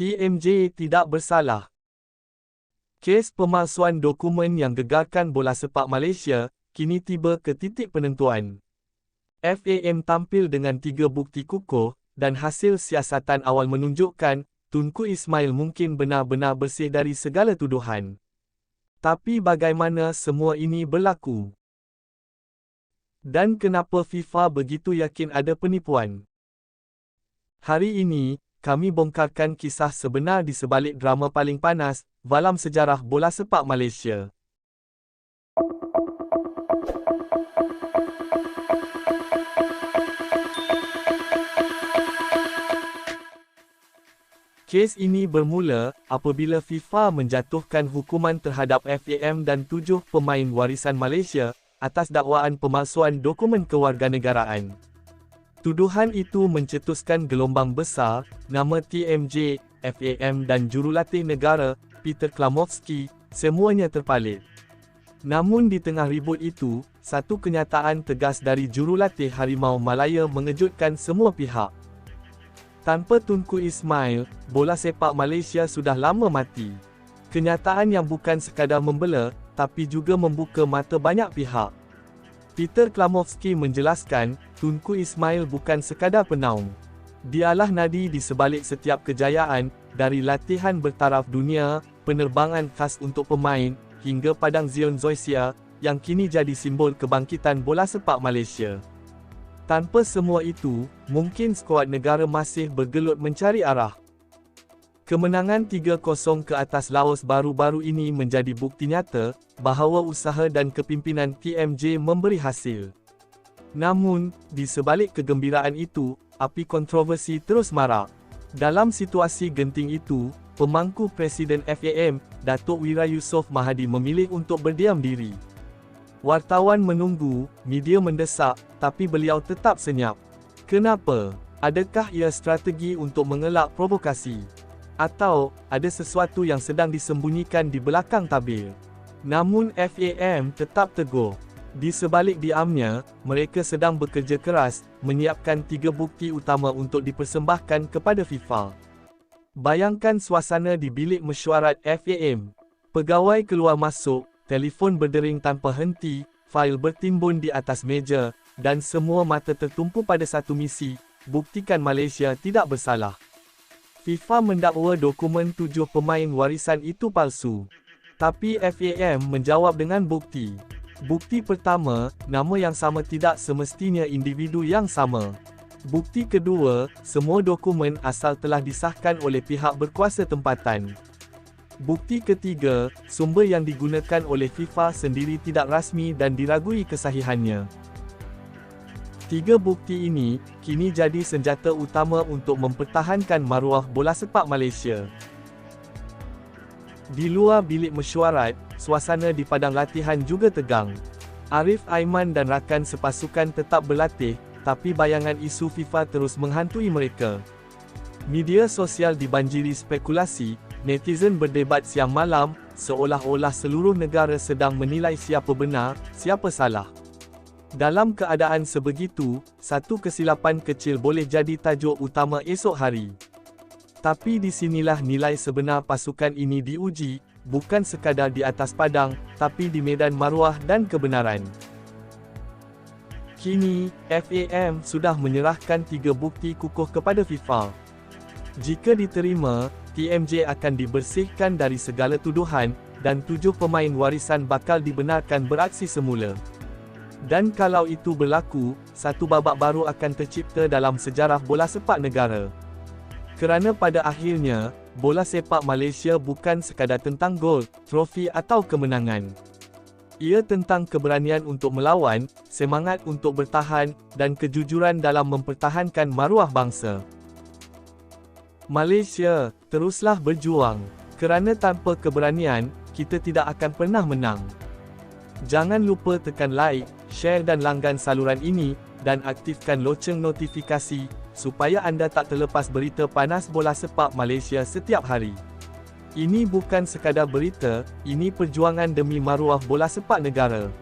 TMJ tidak bersalah. Kes pemalsuan dokumen yang gegarkan bola sepak Malaysia, kini tiba ke titik penentuan. FAM tampil dengan tiga bukti kukuh, dan hasil siasatan awal menunjukkan, Tunku Ismail mungkin benar-benar bersih dari segala tuduhan. Tapi bagaimana semua ini berlaku? Dan kenapa FIFA begitu yakin ada penipuan? Hari ini, kami bongkarkan kisah sebenar di sebalik drama paling panas, Valam Sejarah Bola Sepak Malaysia. Kes ini bermula apabila FIFA menjatuhkan hukuman terhadap FAM dan tujuh pemain warisan Malaysia atas dakwaan pemalsuan dokumen kewarganegaraan. Tuduhan itu mencetuskan gelombang besar, nama TMJ, FAM dan jurulatih negara, Peter Klamovski, semuanya terpalit. Namun di tengah ribut itu, satu kenyataan tegas dari jurulatih Harimau Malaya mengejutkan semua pihak. Tanpa Tunku Ismail, bola sepak Malaysia sudah lama mati. Kenyataan yang bukan sekadar membela, tapi juga membuka mata banyak pihak. Peter Klamovski menjelaskan, Tunku Ismail bukan sekadar penaung. Dialah nadi di sebalik setiap kejayaan, dari latihan bertaraf dunia, penerbangan khas untuk pemain, hingga padang Zion Zoysia, yang kini jadi simbol kebangkitan bola sepak Malaysia. Tanpa semua itu, mungkin skuad negara masih bergelut mencari arah. Kemenangan 3-0 ke atas Laos baru-baru ini menjadi bukti nyata bahawa usaha dan kepimpinan TMJ memberi hasil. Namun, di sebalik kegembiraan itu, api kontroversi terus marak. Dalam situasi genting itu, pemangku Presiden FAM, Datuk Wira Yusof Mahadi memilih untuk berdiam diri. Wartawan menunggu, media mendesak, tapi beliau tetap senyap. Kenapa? Adakah ia strategi untuk mengelak provokasi? Atau ada sesuatu yang sedang disembunyikan di belakang tabir. Namun FAM tetap teguh. Di sebalik diamnya, mereka sedang bekerja keras menyiapkan tiga bukti utama untuk dipersembahkan kepada FIFA. Bayangkan suasana di bilik mesyuarat FAM. Pegawai keluar masuk, telefon berdering tanpa henti, fail bertimbun di atas meja, dan semua mata tertumpu pada satu misi, buktikan Malaysia tidak bersalah. FIFA mendakwa dokumen tujuh pemain warisan itu palsu. Tapi FAM menjawab dengan bukti. Bukti pertama, nama yang sama tidak semestinya individu yang sama. Bukti kedua, semua dokumen asal telah disahkan oleh pihak berkuasa tempatan. Bukti ketiga, sumber yang digunakan oleh FIFA sendiri tidak rasmi dan diragui kesahihannya. Tiga bukti ini, kini jadi senjata utama untuk mempertahankan maruah bola sepak Malaysia. Di luar bilik mesyuarat, suasana di padang latihan juga tegang. Arif Aiman dan rakan sepasukan tetap berlatih, tapi bayangan isu FIFA terus menghantui mereka. Media sosial dibanjiri spekulasi, netizen berdebat siang malam, seolah-olah seluruh negara sedang menilai siapa benar, siapa salah. Dalam keadaan sebegitu, satu kesilapan kecil boleh jadi tajuk utama esok hari. Tapi di sinilah nilai sebenar pasukan ini diuji, bukan sekadar di atas padang, tapi di medan maruah dan kebenaran. Kini, FAM sudah menyerahkan tiga bukti kukuh kepada FIFA. Jika diterima, TMJ akan dibersihkan dari segala tuduhan, dan tujuh pemain warisan bakal dibenarkan beraksi semula. Dan kalau itu berlaku, satu babak baru akan tercipta dalam sejarah bola sepak negara. Kerana pada akhirnya, bola sepak Malaysia bukan sekadar tentang gol, trofi atau kemenangan. Ia tentang keberanian untuk melawan, semangat untuk bertahan, dan kejujuran dalam mempertahankan maruah bangsa. Malaysia, teruslah berjuang. Kerana tanpa keberanian, kita tidak akan pernah menang. Jangan lupa tekan like, share dan langgan saluran ini, dan aktifkan loceng notifikasi, supaya anda tak terlepas berita panas bola sepak Malaysia setiap hari. Ini bukan sekadar berita, ini perjuangan demi maruah bola sepak negara.